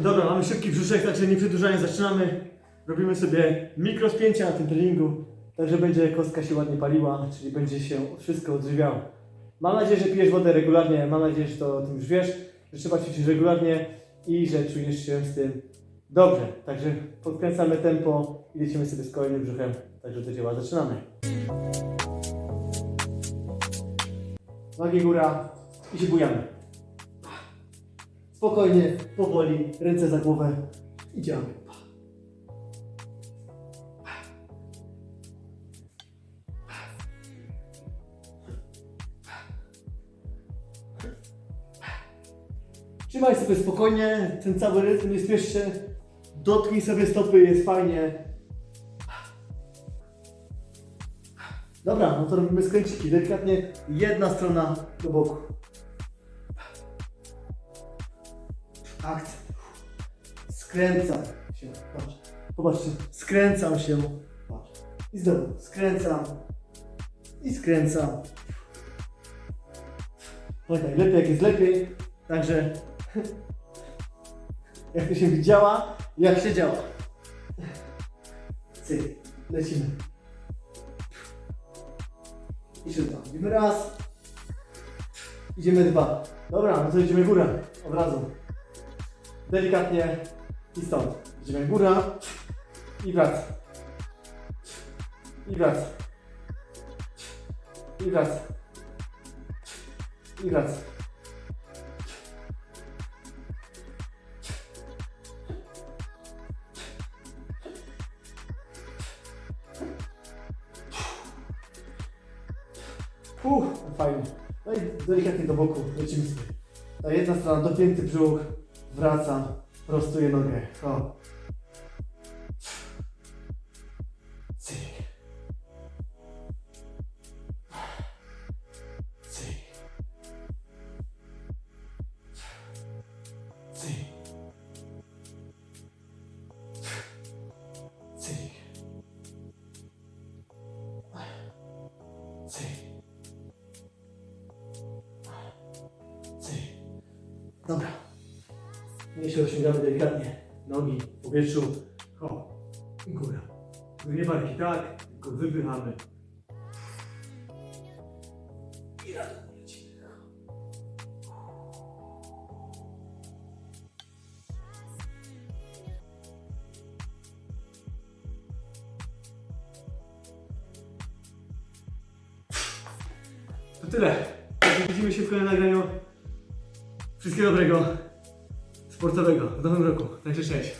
Dobra, mamy szybki brzuszek, także nie przedłużając zaczynamy. Robimy sobie mikrospięcia na tym treningu, także będzie kostka się ładnie paliła, czyli będzie się wszystko odżywiało. Mam nadzieję, że pijesz wodę regularnie, mam nadzieję, że to o tym już wiesz, że trzeba ćwiczyć regularnie i że czujesz się z tym dobrze. Także podkręcamy tempo i lecimy sobie z kolejnym brzuchem. Także to działa, zaczynamy. Nogi góra i się bujamy. Spokojnie, powoli, ręce za głowę i. Trzymaj sobie spokojnie, ten cały rytm, nie spiesz się. Dotknij sobie stopy, jest fajnie. Dobra, no to robimy skręciki. Delikatnie jedna strona do boku. Akcent. Skręcam się. Patrz. Popatrzcie. Skręcam się. Patrz. I znowu skręcam. I skręcam. Pamiętaj, lepiej jak jest lepiej. Także jak to się widziała, jak się działa. Cyk. Lecimy. I śruba. Idziemy raz. Idziemy dwa. Dobra, no to idziemy góra. Od razu. Delikatnie i stąd. Idziemy góra i wraca. I wraca. I wraca. I wraca. Uff, fajnie. No i delikatnie do boku, lecimy sobie. Ta jedna strona, dopięty brzuch, wracam, prostuję nogę. Cyk. Dobra. My się rozciągamy delikatnie. Nogi w powietrzu. O. I góra. Nie barki tak, tylko wypychamy. I lecimy. To tyle. Widzimy się w kolejnym nagraniu. Wszystkiego dobrego, sportowego w nowym roku. Także cześć.